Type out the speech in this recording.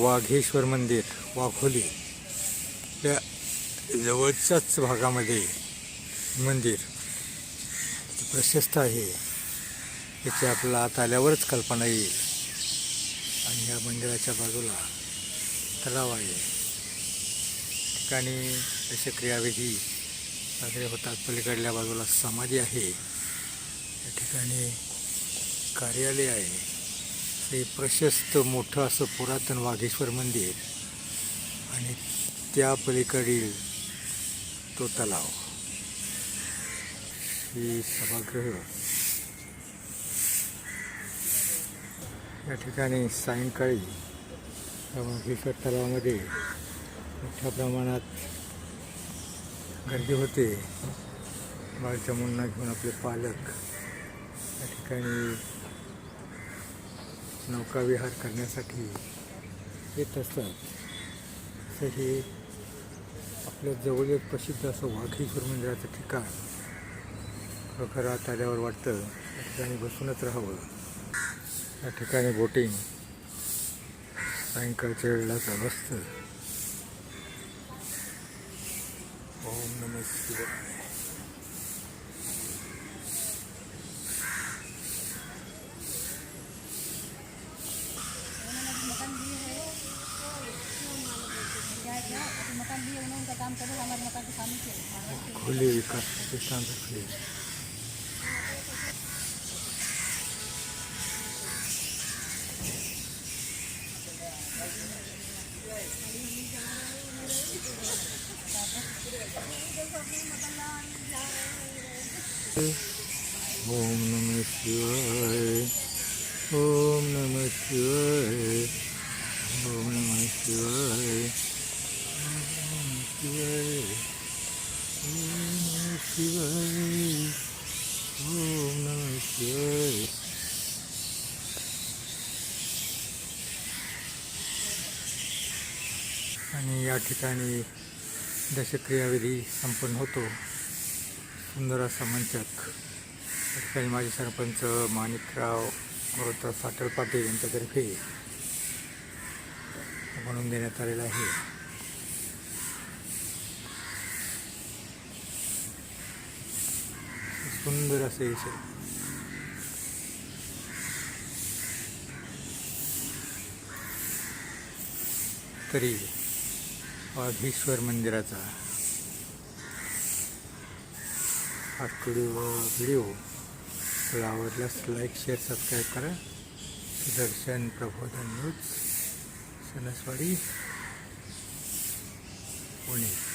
वाघेश्वर मंदिर वाघोली. या जवळच्याच भागामध्ये मंदिर प्रशस्त आहे. याची आपल्याला आत आल्यावरच कल्पना येईल. आणि या मंदिराच्या बाजूला तलाव आहे. ठिकाणी असे क्रियाविधी साजरे होतात. पलीकडल्या बाजूला समाधी आहे. या ठिकाणी कार्यालय आहे. हे प्रशस्त मोठं असं पुरातन वाघेश्वर मंदिर आणि त्या पलीकडील तो तलाव. ही सभागृह. या ठिकाणी सायंकाळी वाघेश्वर तलावामध्ये मोठ्या प्रमाणात गर्दी होते. बाळच्या मुलांना घेऊन आपले पालक या ठिकाणी नौकाविहार करण्यासाठी येत असतात. तर हे आपल्या जवळ एक प्रसिद्ध असं वाघेश्वर मंदिराचं ठिकाण प्रकारात आल्यावर वाटतं या ठिकाणी बसूनच राहावं. या ठिकाणी बोटिंग सायंकाळच्या वेळेला चालू असतं ओम नमस्कार शिवाय. विकास प्रतिष्ठान खुले ओम नमः शिवाय ओम नमः शिवाय ओम नमः शिवाय ओम नमः शिवाय ओम नम शिवाय आणि या ठिकाणी दशक्रियाविधी संपन्न होतो. सुंदर असा मंचक. या ठिकाणी माजी सरपंच माणिकराव मरोत्तर साटल पाटील यांच्यातर्फे म्हणून देण्यात आलेला आहे. सुंदर असे इशे तरी वाघेश्वर मंदिराचा हा व्हिडिओ व्हिडिओ तुला आवडल्यास लाईक शेअर सबस्क्राईब करा. सुदर्शन प्रबोधन न्यूज सणसवाडी पुणे.